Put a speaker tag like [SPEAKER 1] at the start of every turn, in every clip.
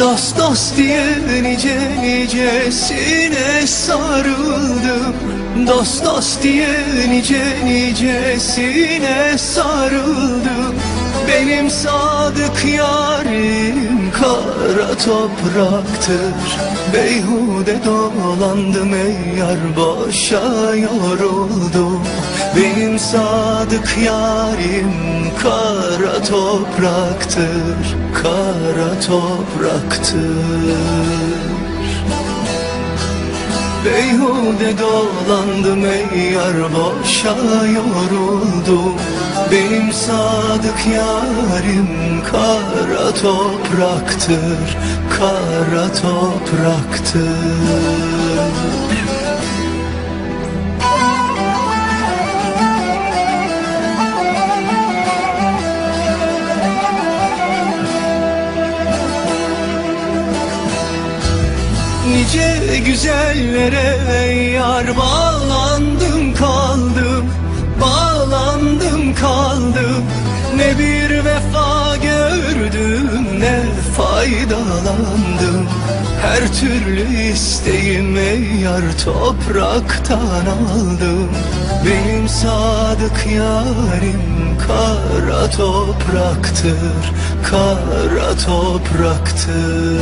[SPEAKER 1] Dost dost diye nice nicesine sarıldım. Dost dost diye nice nicesine sarıldım. Benim sadık yarim kara topraktır. Beyhude dolandım ey yar boşa yoruldum Benim sadık yarim kara topraktır Kara topraktır. Beyhude dolandım ey yar boşa yoruldum. Benim sadık yarim kara topraktır Kara topraktır Nice güzellere yar bağlandım kaldım Bağlandım kaldım. Ne bir vefa gördüm ne faydalandım. Her türlü isteğim ey yar topraktan aldım. Benim sadık yarim kara topraktır Kara topraktır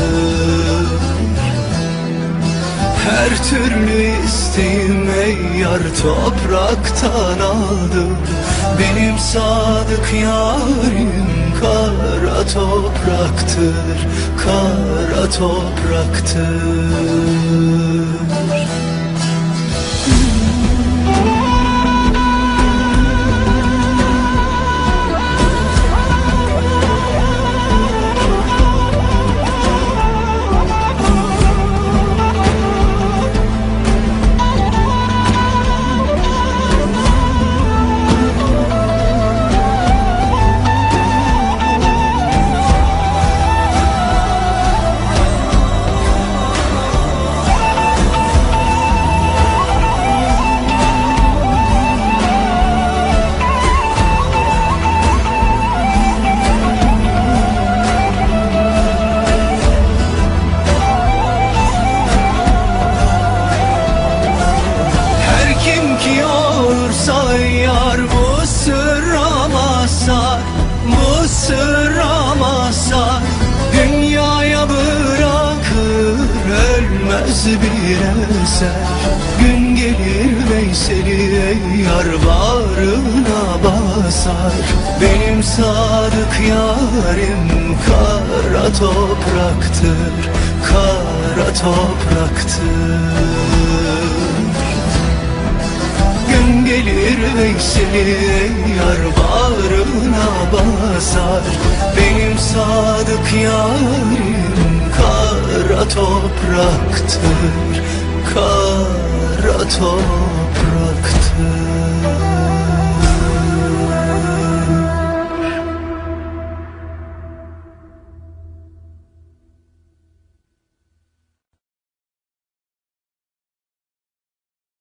[SPEAKER 1] her türlü isteğim ey yar topraktan aldım. Benim sadık yarim kara topraktır Kara topraktır Mazhar Dünyaya bırakır ölmez bir eser. Gün gelir Veysel'i ey yar bağrına basar. Benim sadık yarim kara topraktır Kara topraktır. Gün gelir Veysel'i yar bağrına basar Benim sadık yarim. Kara topraktır Kara topraktır